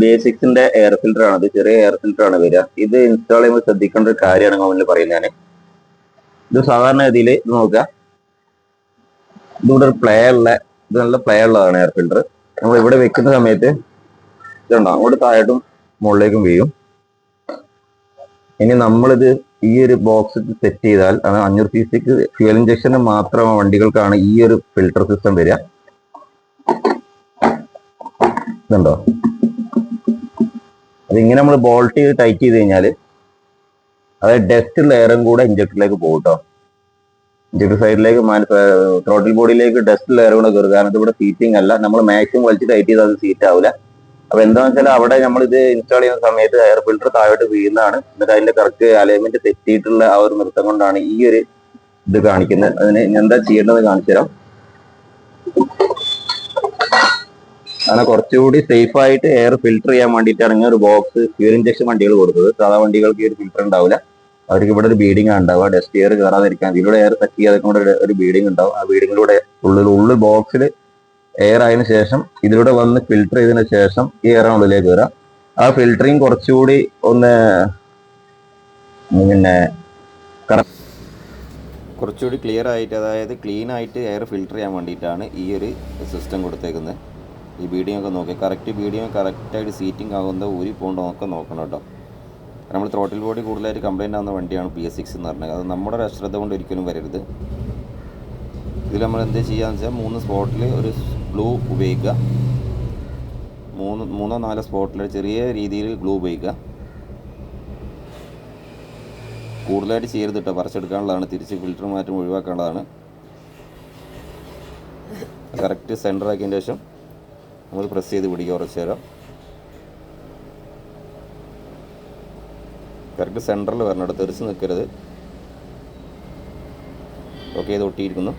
ബേസിക്സിന്റെ air filter ആണ്. ഇത് ചെറിയ എയർ ഫിൽറ്റർ ആണ് വരിക. ഇത് ഇൻസ്റ്റാൾ ചെയ്യുമ്പോൾ ശ്രദ്ധിക്കേണ്ട ഒരു കാര്യമാണ് കമന്റിൽ പറയുന്നത് ഞാൻ ഇത് സാധാരണ ഗതിയിൽ ഇത് നോക്കുക. ഇതിവിടെ ഒരു പ്ലേ ഉള്ള ഇത് നല്ല പ്ലേ ഉള്ളതാണ് എയർ ഫിൽറ്റർ നമ്മൾ ഇവിടെ വെക്കുന്ന സമയത്ത് ഇതുണ്ടോ? അങ്ങോട്ട് താഴോട്ടും മുകളിലേക്കും വീഴും. ഇനി നമ്മളിത് ഈ ഒരു ബോക്സ് സെറ്റ് ചെയ്താൽ അത് അഞ്ഞൂറ് സി സിക്ക് ഫ്യൂൽ ഇഞ്ചക്ഷന് മാത്രം വണ്ടികൾക്കാണ് ഈ ഒരു ഫിൽട്ടർ സിസ്റ്റം വരിക. ഇതുണ്ടോ? അതിങ്ങനെ നമ്മൾ ബോൾട്ട് ചെയ്ത് ടൈറ്റ് ചെയ്ത് കഴിഞ്ഞാൽ അതായത് ഡസ്റ്റ് ലെയറും കൂടെ ഇഞ്ചക്ടറിലേക്ക് പോകും കേട്ടോ ഇഞ്ചക്ടർ സൈഡിലേക്ക് ത്രോട്ടിൽ ബോഡിയിലേക്ക് ഡസ്റ്റ് ലെയർ കൂടെ കയറും കാരണം ഇതിവിടെ സീറ്റിംഗ് അല്ല. നമ്മൾ മാക്സിമം വലിച്ച് ടൈറ്റ് ചെയ്താൽ അത് സീറ്റ് ആവില്ല അപ്പൊ എന്താണെന്ന് വെച്ചാൽ അവിടെ നമ്മൾ ഇത് ഇൻസ്റ്റാൾ ചെയ്യുന്ന സമയത്ത് എയർ ഫിൽറ്റർ താഴോട്ട് വീഴുന്നതാണ്. എന്നിട്ട് അതിന്റെ കറക്റ്റ് അലൈൻമെന്റ് തെറ്റിയിട്ടുള്ള ആ ഒരു നൃത്തം കൊണ്ടാണ് ഈ ഒരു ഇത് കാണിക്കുന്നത്. അതിന് എന്താ ചെയ്യേണ്ടത് കാണിച്ചു തരാം അങ്ങനെ കുറച്ചുകൂടി സേഫ് ആയിട്ട് എയർ ഫിൽട്ടർ ചെയ്യാൻ വേണ്ടിയിട്ടാണ് ഇങ്ങനെ ഒരു ബോക്സ് ഫ്യൂൽ ഇഞ്ചക്ഷൻ വണ്ടികൾ കൊടുത്തത്. സാധാ വണ്ടികൾക്ക് ഈ ഒരു ഫിൽറ്റർ ഉണ്ടാവില്ല. അവർക്ക് ഇവിടെ ഒരു ബീഡിംഗ് ഉണ്ടാവുക. ഡസ്റ്റ് എയർ കയറാതിരിക്കാൻ ഇതിലൂടെ എയർ സെറ്റ് ചെയ്യാതെ ഒരു- ബീഡിംഗ് ഉണ്ടാവും. ആ ബീഡിങ്ങിലൂടെ ഉള്ളിൽ ഉള്ളിൽ ബോക്സിൽ എയർ ആയതിനു ശേഷം ഇതിലൂടെ വന്ന് ഫിൽട്ടർ ചെയ്തതിനു ശേഷം ഈ എയർ ഉള്ളിലേക്ക് വരാം. ആ ഫിൽറ്ററിങ് കുറച്ചുകൂടി ഒന്ന് പിന്നെ കുറച്ചുകൂടി ക്ലിയർ ആയിട്ട് അതായത് ക്ലീൻ ആയിട്ട് എയർ ഫിൽറ്റർ ചെയ്യാൻ വേണ്ടിയിട്ടാണ് ഈ ഒരു സിസ്റ്റം കൊടുത്തേക്കുന്നത്. ഈ ബീഡിംഗ് ഒക്കെ നോക്കി. കറക്റ്റ് ബീഡിംഗ് കറക്റ്റായിട്ട് സീറ്റിംഗ് ആകുന്ന ഊരി പോകണ്ടോ ഒക്കെ നോക്കണം കേട്ടോ. നമ്മൾ ത്രോട്ടിൽ ബോഡി കൂടുതലായിട്ട് കംപ്ലൈന്റ് ആകുന്ന വണ്ടിയാണ് പി എസ് സിക്സ് എന്ന് പറഞ്ഞത്. അത് നമ്മുടെ അശ്രദ്ധ കൊണ്ട് ഒരിക്കലും വരരുത്. ഇതിൽ നമ്മൾ എന്ത് ചെയ്യാന്ന് വെച്ചാൽ മൂന്ന് സ്പോട്ടിൽ ഒരു ഗ്ലൂ ഉപയോഗിക്കുക. മൂന്ന് മൂന്നോ നാലോ സ്പോട്ടിൽ ചെറിയ രീതിയിൽ ഗ്ലൂ ഉപയോഗിക്കുക. കൂടുതലായിട്ട് ചെയ്യരുത് കേട്ടോ. പറിച്ചെടുക്കാനുള്ളതാണ്. തിരിച്ച് ഫിൽറ്റർ മാറ്റം ഒഴിവാക്കാനുള്ളതാണ്. കറക്റ്റ് സെന്റർ ആക്കിയതിന് ശേഷം നമ്മൾ പ്രസ് ചെയ്ത് പിടിക്കുക കുറച്ച് നേരം. കറക്റ്റ് സെന്ററിൽ വരണം. തെറിച്ച് നിൽക്കരുത് ഓക്കെ ഇത് ഒട്ടിയിരിക്കുന്നു.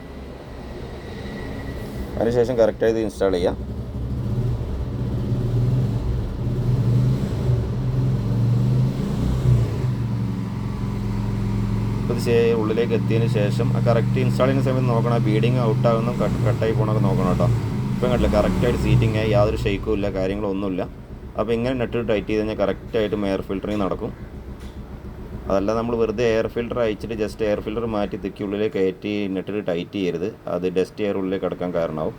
അതിനുശേഷം കറക്റ്റായി ഇത് ഇൻസ്റ്റാൾ ചെയ്യാം. ഉള്ളിലേക്ക് എത്തിയതിന് ശേഷം കറക്റ്റ് ഇൻസ്റ്റാൾ ചെയ്യുന്ന സമയത്ത് നോക്കണം. ബീഡിങ് ഔട്ടാകുന്നു കട്ടായി പോകണമൊക്കെ നോക്കണം കേട്ടോ. ഇപ്പം കണ്ടില്ല കറക്റ്റായിട്ട് സീറ്റിംഗ് ആയി യാതൊരു ഷെയ്ക്കും ഇല്ല കാര്യങ്ങളൊന്നുമില്ല അപ്പോൾ ഇങ്ങനെ നെറ്റ് ടൈറ്റ് ചെയ്ത് കഴിഞ്ഞാൽ കറക്റ്റായിട്ടും എയർ ഫിൽറ്ററിങ് നടക്കും. അതല്ല നമ്മൾ വെറുതെ എയർ ഫിൽറ്റർ അയച്ചിട്ട് ജസ്റ്റ് എയർ ഫിൽറ്റർ മാറ്റി തിക്കി ഉള്ളിലേക്ക് കയറ്റി നെറ്റിൽ ടൈറ്റ് ചെയ്യരുത്. അത് ഡസ്റ്റ് എയർ ഉള്ളിലേക്ക് കിടക്കാൻ കാരണമാവും.